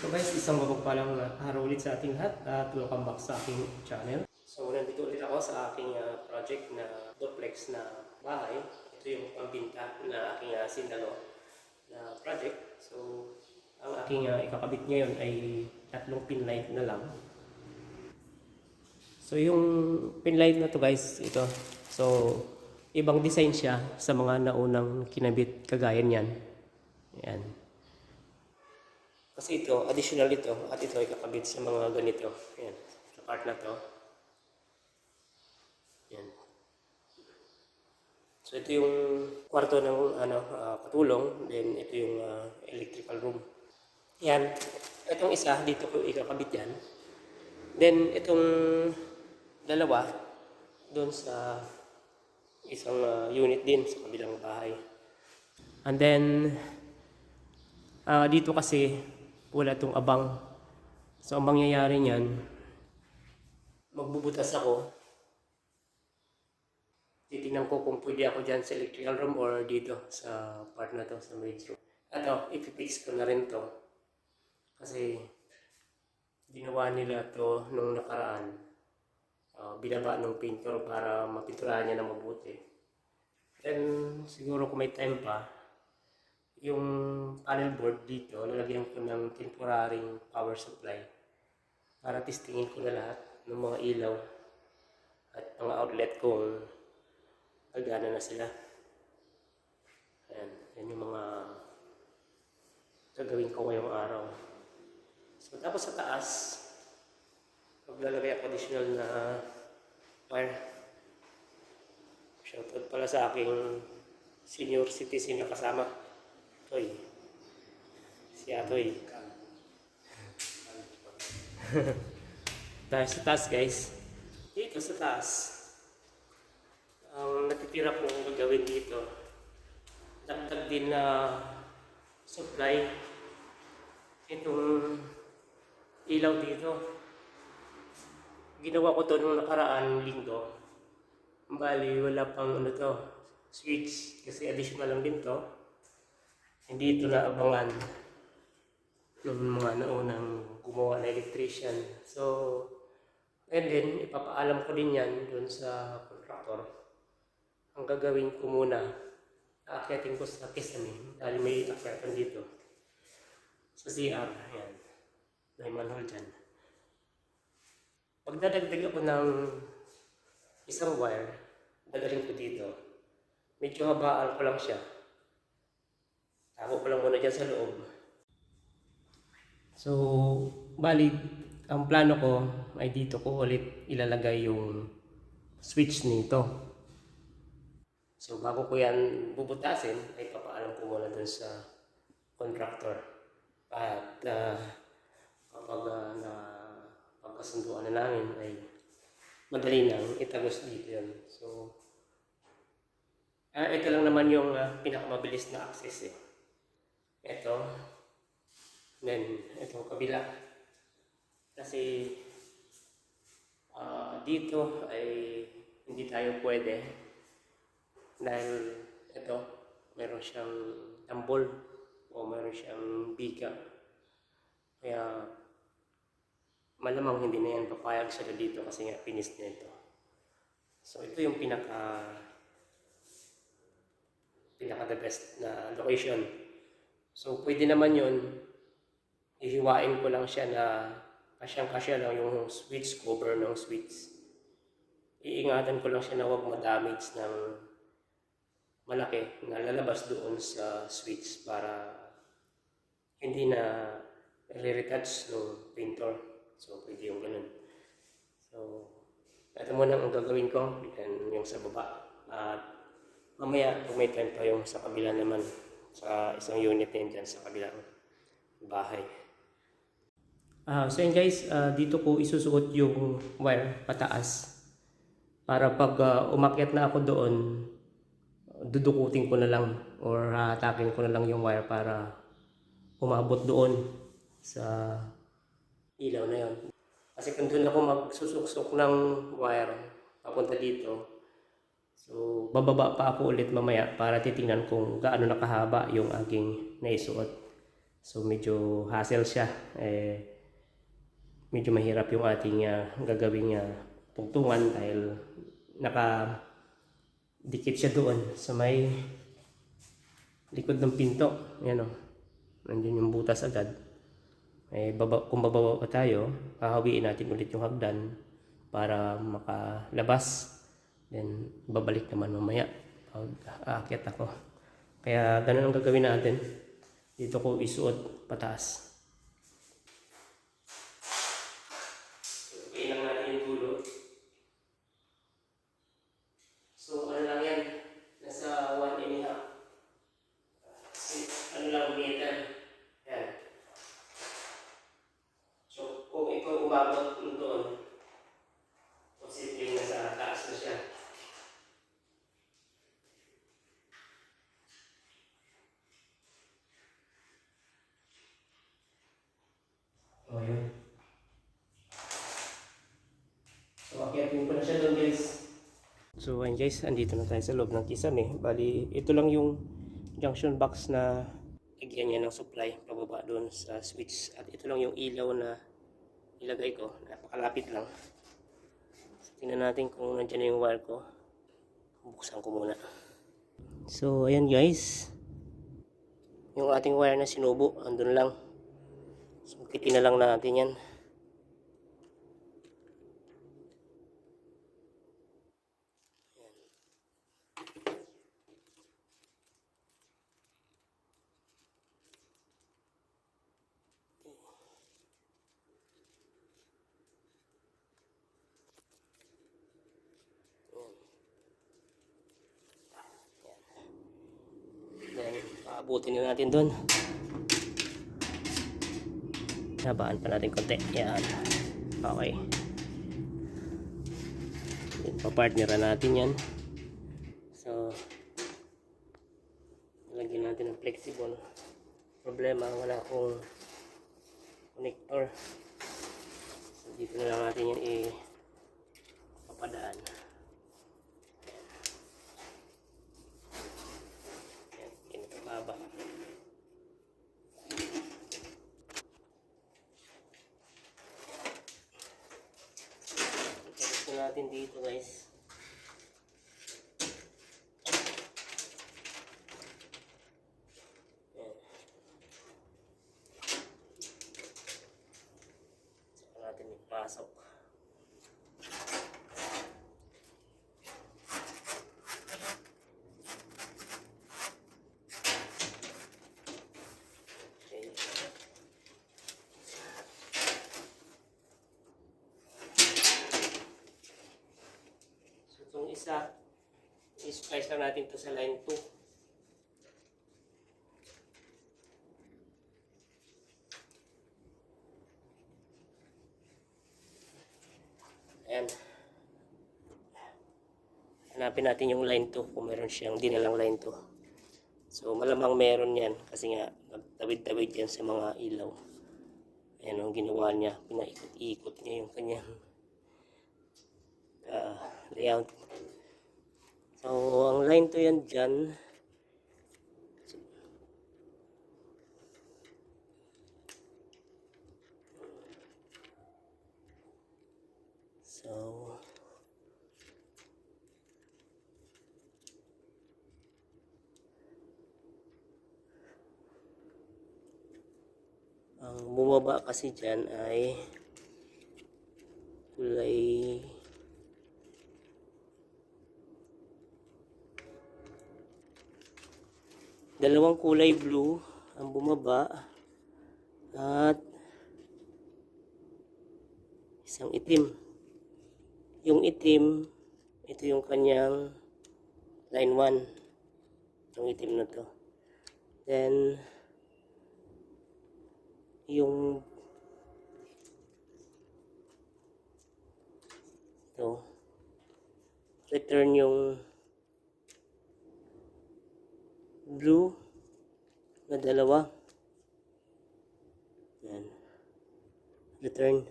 So guys, isang mapagpalang araw ulit sa ating lahat at welcome back sa aking channel. So nandito ulit ako sa aking ah, project na duplex na bahay. Ito yung pambinta na aking uh, sinalo na project. So ang aking ah, ikakabit ngayon ay tatlong pin light na lang. So yung pin light na to guys, ito. So ibang design siya sa mga naunang kinabit kagaya niyan. Ayan. Kasi ito, additional ito, at ito ay kakabit sa mga ganito. Ayan, sa part na to. Ayan. So ito yung kwarto ng ano, ah, katulong, then ito yung ah, electrical room. Yan. Itong isa, dito ko ikakabit yan. Then itong dalawa, doon sa isang ah, unit din sa kabilang bahay. And then, ah, dito kasi wala tong abang. So, ang mangyayari niyan, magbubutas ako. Titingnan ko kung pwede ako dyan sa electrical room or dito sa part na to, sa maid's room. At oh, ipipix ko na rin to. Kasi, ginawa nila to nung nakaraan. Ah, binaba ng painter para mapinturahan niya na mabuti. Then, siguro kung may time pa, yung panel board dito, lalagyan ko ng temporary power supply para testingin ko na lahat ng mga ilaw at mga outlet kung gagana na sila. Ayan, yan yung mga gagawin ko ngayong araw. So, tapos sa taas, maglalagay ako additional na wire. Shoutout pala sa aking senior citizen na kasama. Toy. Si Atoy. Dahil sa taas guys. Dito sa taas. Ang natitira kong gagawin dito. Dagdag din na supply. Itong ilaw dito. Ginawa ko to nung nakaraan linggo. Bali, wala pang ano to, switch. Kasi additional lang din to hindi ito naabangan ng mga naunang gumawa na electrician. So, and then, ipapaalam ko din yan dun sa contractor. Ang gagawin ko muna, aakyatin ko sa kisame, dahil may akyatan dito. Sa CR, ayan. May manhole dyan. Pagdadagdag ako ng isang wire, dadalhin ko dito. Medyo habaan ko lang siya. Ako pa lang muna dyan sa loob. So, bali, ang plano ko ay dito ko ulit ilalagay yung switch nito. So, bago ko yan bubutasin, ay papaalam ko muna dun sa contractor. At uh, kapag uh, na pagkasunduan na namin ay madali nang itagos dito yun. So, ah ito lang naman yung uh, pinakamabilis na access eh. Ito. Then, itong kabila. Kasi, ah, dito ay hindi tayo pwede. Dahil, ito, meron siyang tambol o meron siyang biga. Kaya, malamang hindi na yan papayag sila dito kasi nga pinis na ito. So, ito yung pinaka pinaka the best na location So, pwede naman yun, ihiwain ko lang siya na kasyang-kasya lang yung switch cover ng switch. Iingatan ko lang siya na huwag ma-damage ng malaki na lalabas doon sa switch para hindi na re-retouch ng painter. So, pwede yung ganun. So, ito muna ang gagawin ko, yan yung sa baba. At mamaya, kung may time pa yung sa kabila naman, sa isang unit na dyan sa kabilang bahay. Ah, so yun guys, ah, dito ko isusuot yung wire pataas para pag ah, umakyat na ako doon, dudukutin ko na lang or hatakin ko na lang yung wire para umabot doon sa ilaw na yon. Kasi kung doon ako magsusuksok ng wire papunta dito, So, bababa pa ako ulit mamaya para titingnan kung gaano nakahaba yung aking naisuot. So medyo hassle siya. Eh, medyo mahirap yung ating uh, gagawing uh, tungtungan dahil naka dikit siya doon sa may likod ng pinto. Yan o. Nandiyan yung butas agad. Eh, baba, kung bababa pa tayo, hahawiin natin ulit yung hagdan para makalabas. Then, babalik naman mamaya pag aakyat ako. Kaya, ganun ang gagawin natin. Dito ko isuot pataas. Ilang natin yung dulo. So, ano lang yan? Nasa 1 and a half. Ano lang, meter. Yan. So, kung ito umabot doon, posibleng nasa taas na siya. O, yun. So, akyatin ko na siya doon, guys. So, ayun guys, andito na tayo sa loob ng kisame. Bali, ito lang yung junction box na lagyan niya ng supply pababa doon sa switch. At ito lang yung ilaw na ilagay ko. Napakalapit lang. So, tingnan natin kung nandiyan na yung wire ko. Buksan ko muna. So, ayan guys. Yung ating wire na sinubo, andun lang. So, kitin lang natin yan. Then, paabutin na natin doon. Habaan pa natin konti. Yan. Okay. Papartneran natin yan. So, lagyan natin ng flexible. Problema, wala akong connector. So, dito na lang natin yan i-papadaan. Yan, pinakababa. Check ko natin dito guys. Yan. Saka natin ipasok. Okay. So itong isa, i-splice lang natin to sa line 2. Ayan. Hanapin natin yung line 2 kung meron siyang dinalang line 2. So malamang meron yan kasi nga nagtawid-tawid yan sa mga ilaw. Ayan ang ginawa niya. Pinaikot-ikot niya yung kanyang ah, layout. So ang line 2 yan dyan. So Ang bumaba kasi dyan ay kulay dalawang kulay blue ang bumaba at isang itim. Yung itim ito yung kanyang line 1 yung itim na to. Then yung ito return yung blue na dalawa yan return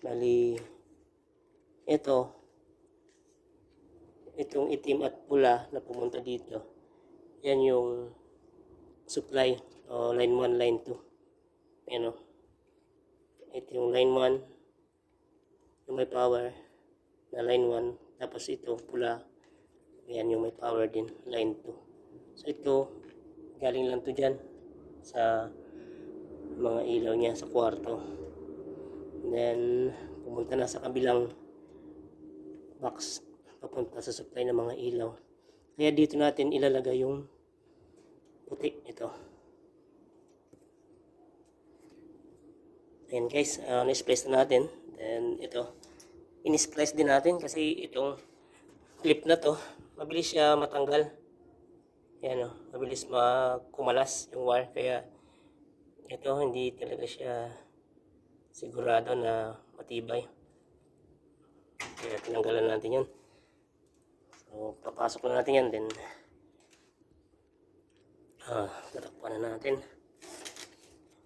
bali ito itong itim at pula na pumunta dito yan yung supply o line 1, line 2. Ayan o. Ito yung line 1, yung may power na line 1. Tapos ito, pula. Ayan yung may power din, line 2. So ito, galing lang to dyan sa mga ilaw niya sa kwarto. Then, pumunta na sa kabilang box papunta sa supply ng mga ilaw. Kaya dito natin ilalagay yung puti ito. Ayan guys, uh, na-splice na natin. Then ito, in-splice din natin kasi itong clip na to, mabilis siya matanggal. Yan o, mabilis makumalas yung wire. Kaya ito, hindi talaga siya sigurado na matibay. Kaya tinanggalan natin yan. So, papasok na natin yan. Then, ah, tatakpan na natin.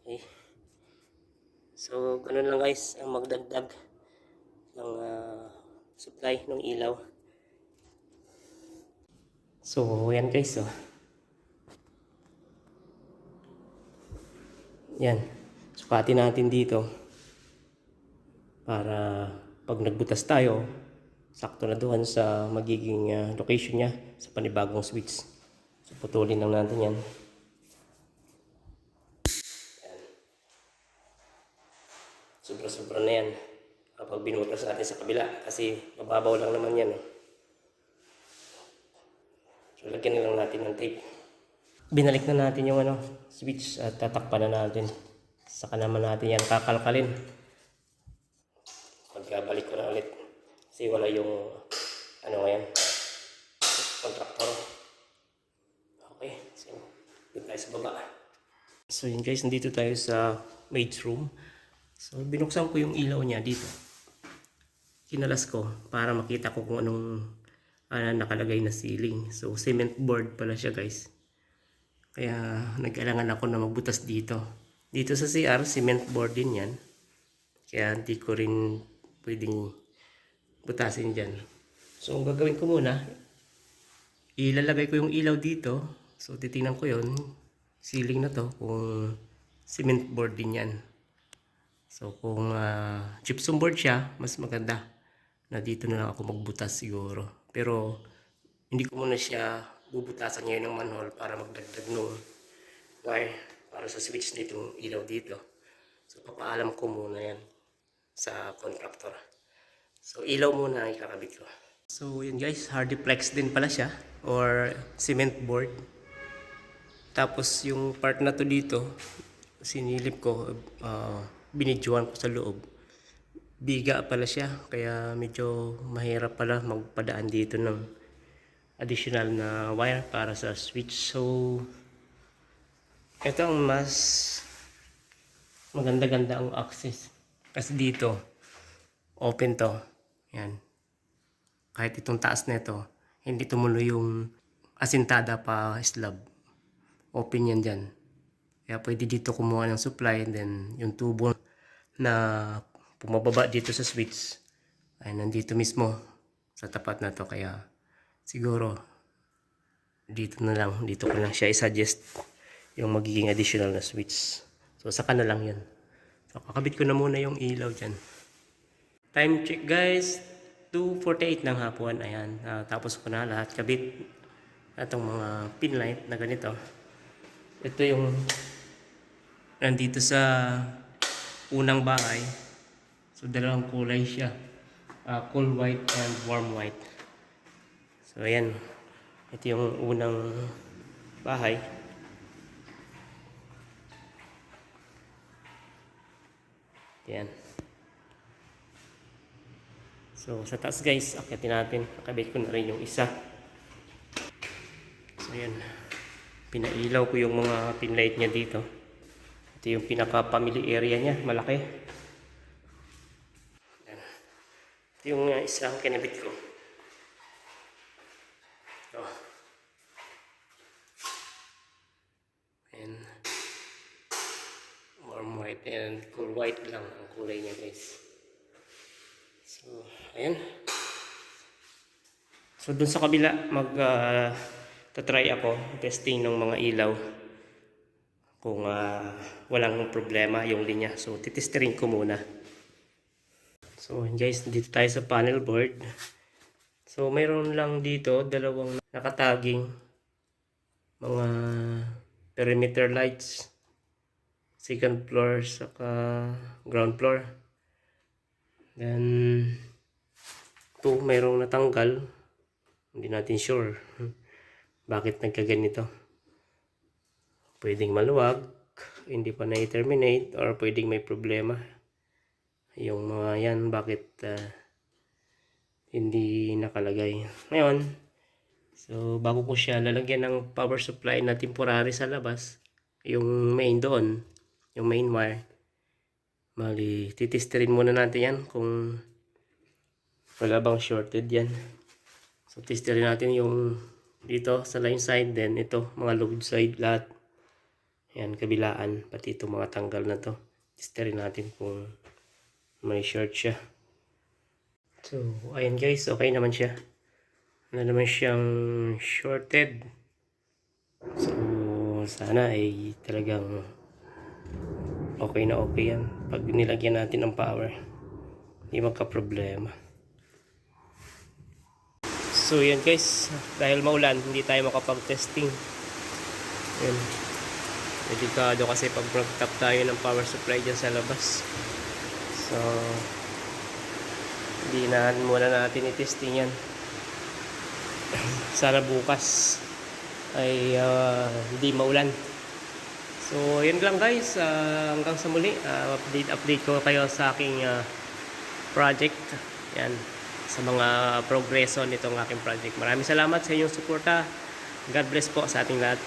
Okay. So, ganun lang guys, ang magdagdag ng ah, supply ng ilaw. So, yan guys, oh. Yan. Sukatin natin dito para pag nagbutas tayo, sakto na doon sa magiging ah, location niya sa panibagong switch. So, putulin lang natin yan. Sobra-sobra na yan. Kapag binutas natin sa kabila kasi mababaw lang naman yan. Eh. So, lagyan na lang natin ng tape. Binalik na natin yung ano, switch at tatakpan na natin. Saka naman natin yan kakalkalin. Pagkabalik ko na ulit. Kasi wala yung ano ngayon, contractor. Okay, so dito tayo sa baba. So yun guys, nandito tayo sa maid's room. So binuksan ko yung ilaw niya dito. Kinalas ko para makita ko kung anong ano, nakalagay na ceiling. So cement board pala siya guys. Kaya nag-alangan ako na magbutas dito. Dito sa CR, cement board din yan. Kaya hindi ko rin pwedeng butasin dyan. So, ang gagawin ko muna, ilalagay ko yung ilaw dito. So, titingnan ko yon ceiling na to, kung cement board din yan. So, kung ah, gypsum board siya, mas maganda na dito na lang ako magbutas siguro. Pero, hindi ko muna siya bubutasan ngayon ng manhole para magdagdag nung wire para sa switch nitong ilaw dito. So, papaalam ko muna yan sa contractor. So, ilaw muna ang ikakabit ko. So, yun guys, hardiplex din pala siya or cement board. Tapos, yung part na to dito, sinilip ko, uh, binidyoan ko sa loob. Biga pala siya, kaya medyo mahirap pala magpadaan dito ng additional na wire para sa switch. So, ito ang mas maganda-ganda ang access. Kasi dito, open to. Yan. Kahit itong taas nito, hindi tumuloy yung asintada pa slab. Open yan dyan. Kaya pwede dito kumuha ng supply and then yung tubo na pumababa dito sa switch. Ay nandito mismo sa tapat na to. Kaya siguro dito na lang. Dito ko lang siya i-suggest yung magiging additional na switch. So saka na lang yan so kakabit ko na muna yung ilaw dyan. Time check guys. 2.48 ng hapon. Ayan. Ah, tapos ko na lahat kabit. Atong mga pin light na ganito. Ito yung nandito sa unang bahay so dalawang kulay siya Ah, cool white and warm white So, ayan. Ito yung unang bahay. Ayan. So, sa taas guys, akitin natin. Nakabit ko na rin yung isa. So, ayan. Pinailaw ko yung mga pinlight niya dito. Ito yung pinaka-family area niya. Malaki. Ayan. Ito yung uh, isang kinabit ko. Oh. And warm white and cool white lang ang kulay niya guys. So, ayan. So, dun sa kabila, mag uh, tatry ako testing ng mga ilaw kung ah, walang problema yung linya. So, titesterin ko muna. So, guys, dito tayo sa panel board. So, mayroon lang dito dalawang nakataging mga perimeter lights. Second floor saka ground floor. Then, ito mayroong natanggal. Hindi natin sure bakit nagkaganito. Pwedeng maluwag, hindi pa na-terminate, or pwedeng may problema. Yung mga yan, bakit ah, hindi nakalagay. Ngayon, so bago ko siya lalagyan ng power supply na temporary sa labas, yung main doon, yung main wire, mali, titisterin muna natin yan kung wala bang shorted yan. So, testerin natin yung dito sa line side, then ito, mga load side lahat. Yan, kabilaan, pati ito mga tanggal na to. Testerin natin kung may short siya. So, ayan guys, okay naman siya. Wala naman siyang shorted. So, sana ay talagang okay na okay yan. Pag nilagyan natin ng power, hindi magka-problema. So, yan guys, dahil maulan, hindi tayo makapag-testing. Yan. Delikado kasi pag nag-tap tayo ng power supply dyan sa labas. So, na muna natin i-testing yan. Sana bukas ay ah, hindi maulan. So, yun lang guys. Ah, hanggang sa muli. Ah, update, update ko kayo sa aking ah, project. Yan. Sa mga progreso nitong aking project. Maraming salamat sa inyong suporta. God bless po sa ating lahat.